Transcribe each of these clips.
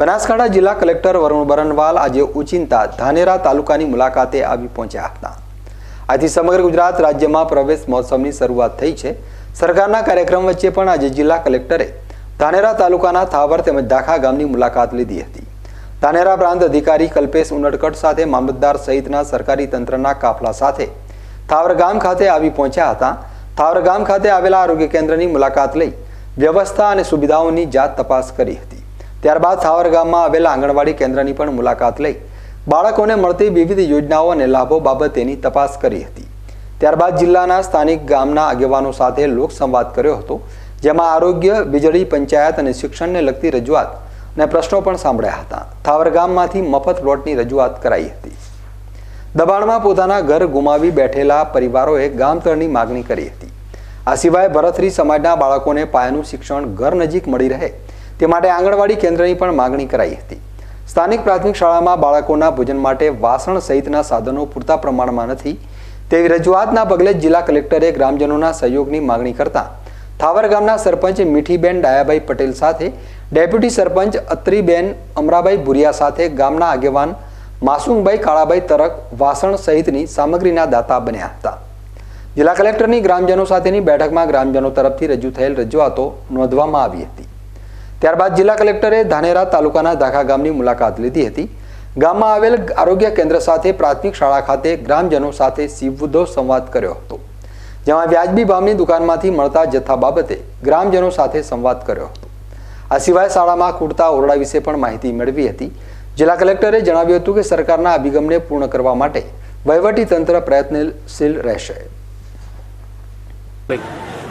બનાસકાંઠા જિલ્લા કલેક્ટર વરુણ બરનવાલ આજે ઉચિંતા ધાનેરા તાલુકાની મુલાકાતે આવી પહોંચ્યા હતા. આથી સમગ્ર ગુજરાત રાજ્યમાં પ્રવેશ મહોત્સવની શરૂઆત થઈ છે. સરકારના કાર્યક્રમ વચ્ચે પણ આજે જિલ્લા કલેક્ટરે ધાનેરા તાલુકાના થાવર તેમજ દાખા ગામની મુલાકાત લીધી હતી. ધાનેરા પ્રાંત અધિકારી કલ્પેશ ઉનડકટ સાથે મામલતદાર સહિતના સરકારી તંત્રના કાફલા સાથે થાવર ગામ ખાતે આવી પહોંચ્યા હતા. થાવર ગામ ખાતે આવેલા આરોગ્ય કેન્દ્રની મુલાકાત લઈ વ્યવસ્થા અને સુવિધાઓની જાત તપાસ કરી હતી. ત્યારબાદ થાવર ગામમાં આવેલા આંગણવાડી કેન્દ્રની પણ મુલાકાત લઈ બાળકોને મળતી વિવિધ યોજનાઓ અને લાભો બાબતેની તપાસ કરી હતી. ત્યારબાદ જિલ્લાના સ્થાનિક ગામના આગેવાનો સાથે લોકસંવાદ કર્યો હતો, જેમાં આરોગ્ય, વીજળી પંચાયત અને શિક્ષણને લગતી રજૂઆત અને પ્રશ્નો પણ સાંભળ્યા હતા. થાવર ગામમાંથી મફત પ્લોટની રજૂઆત કરાઈ હતી. દબાણમાં પોતાના ઘર ગુમાવી બેઠેલા પરિવારોએ ગામતળની માગણી કરી હતી. આ સિવાય ભરથરી સમાજના બાળકોને પાયાનું શિક્ષણ ઘર નજીક મળી રહે તે માટે આંગણવાડી કેન્દ્રની પણ માગણી કરાઈ હતી. સ્થાનિક પ્રાથમિક શાળામાં બાળકોના ભોજન માટે વાસણ સહિતના સાધનો પૂરતા પ્રમાણમાં નથી. તેવી રજૂઆતના પગલે જિલ્લા કલેક્ટરે ગ્રામજનોના સહયોગની માગણી કરતા થાવર ગામના સરપંચ મીઠીબેન ડાયાભાઈ પટેલ સાથે ડેપ્યુટી સરપંચ અત્રીબેન અમરાભાઈ ભુરિયા સાથે ગામના આગેવાન માસુમભાઈ કાળાભાઈ તરક વાસણ સહિતની સામગ્રીના દાતા બન્યા હતા. જિલ્લા કલેક્ટરની ગ્રામજનો સાથેની બેઠકમાં ગ્રામજનો તરફથી રજૂ થયેલ રજૂઆતો નોંધવામાં આવી હતી. ત્યારબાદ જિલ્લા કલેક્ટરે ધાનેરા તાલુકાના દાખા ગામની મુલાકાત લીધી હતી. ગામમાં આવેલ આરોગ્ય કેન્દ્ર સાથે પ્રાથમિક શાળા ખાતે ગ્રામજનો સાથે સીધો સંવાદ કર્યો હતો. જેમાં વ્યાજબી ભાવની દુકાનમાંથી મળતા જથ્થા બાબતે ગ્રામજનો સાથે સંવાદ કર્યો હતો. આ સિવાય શાળામાં ખૂટતા ઓરડા વિશે પણ માહિતી મેળવી હતી. જિલ્લા કલેક્ટરે જણાવ્યું હતું કે સરકારના અભિગમને પૂર્ણ કરવા માટે વહીવટી તંત્ર પ્રયત્નશીલ રહેશે.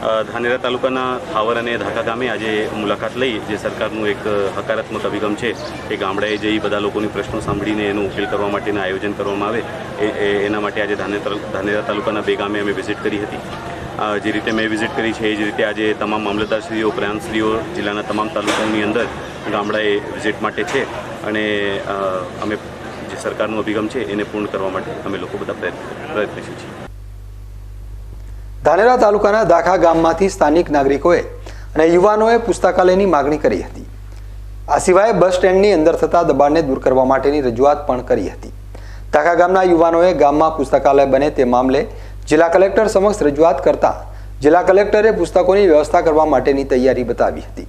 ધાનેરા તાલુકાના થાવર અને ધાકા ગામે આજે મુલાકાત લઈ જે સરકારનું એક હકારાત્મક અભિગમ છે એ ગામડાએ જઈ બધા લોકોની પ્રશ્નો સાંભળીને એનો ઉકેલ કરવા માટેના આયોજન કરવામાં આવે. એના માટે આજે ધાનેરા તાલુકાના બે ગામે અમે વિઝિટ કરી હતી. જે રીતે મેં વિઝિટ કરી છે, એ જ રીતે આજે તમામ મામલતદારશ્રીઓ, પ્રાંતશ્રીઓ, જિલ્લાના તમામ તાલુકાઓની અંદર ગામડાએ વિઝિટ માટે છે અને અમે જે સરકારનો અભિગમ છે, એને પૂર્ણ કરવા માટે અમે લોકો બધા પ્રયત્ન, પ્રયત્નશીલ છીએ. ધાનેરા તાલુકાના દાખા ગામમાંથી સ્થાનિક નાગરિકોએ અને યુવાનોએ પુસ્તકાલયની માગણી કરી હતી. આ સિવાય બસ સ્ટેન્ડની અંદર થતા દબાણને દૂર કરવા માટેની રજૂઆત પણ કરી હતી. દાખા ગામના યુવાનોએ ગામમાં પુસ્તકાલય બને તે મામલે જિલ્લા કલેક્ટર સમક્ષ રજૂઆત કરતા જિલ્લા કલેક્ટરે પુસ્તકોની વ્યવસ્થા કરવા માટેની તૈયારી બતાવી હતી.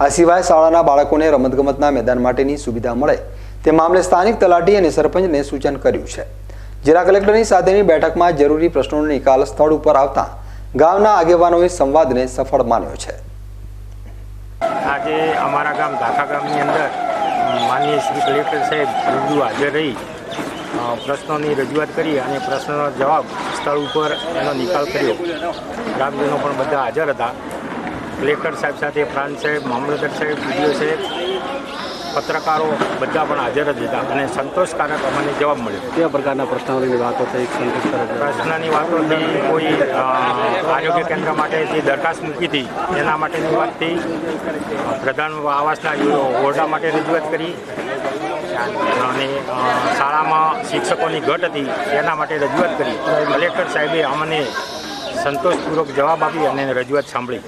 આ સિવાય શાળાના બાળકોને રમતગમતના મેદાન માટેની સુવિધા મળે તે મામલે સ્થાનિક તલાટી અને સરપંચને સૂચન કર્યું છે. જિલ્લા કલેક્ટરની સાથેની બેઠકમાં જરૂરી પ્રશ્નોનો નિકાલ સ્થળ ઉપર આવતા ગામના આગેવાનોએ સંવાદને સફળ માન્યો છે. આજે અમારા ગામ, ધાખા ગામની અંદર માનનીય શ્રી કલેક્ટર સાહેબ રૂબરૂ હાજર રહી પ્રશ્નોની રજૂઆત કરી અને પ્રશ્નનો જવાબ સ્થળ ઉપર એનો નિકાલ કર્યો. ગ્રામજનો પણ બધા હાજર હતા. કલેક્ટર સાહેબ સાથે પ્રાંત સાહેબ, મામલતદાર સાહેબ, ડીડીઓ સાહેબ પત્રકારો બધા પણ હાજર જ હતા અને સંતોષકારક અમને જવાબ મળ્યો. કેવા પ્રકારના પ્રશ્નાવલીની વાતો થઈ સંતોષકારક પ્રશ્નની વાતોથી કોઈ આરોગ્ય કેન્દ્ર માટે જે દરખાસ્ત મૂકી હતી એના માટેની વાત થઈ પ્રધાન આવાસના ઓરડા માટે રજૂઆત કરી. અને શાળામાં શિક્ષકોની ઘટ હતી એના માટે રજૂઆત કરી. કલેક્ટર સાહેબે અમને સંતોષપૂર્વક જવાબ આપી અને રજૂઆત સાંભળી.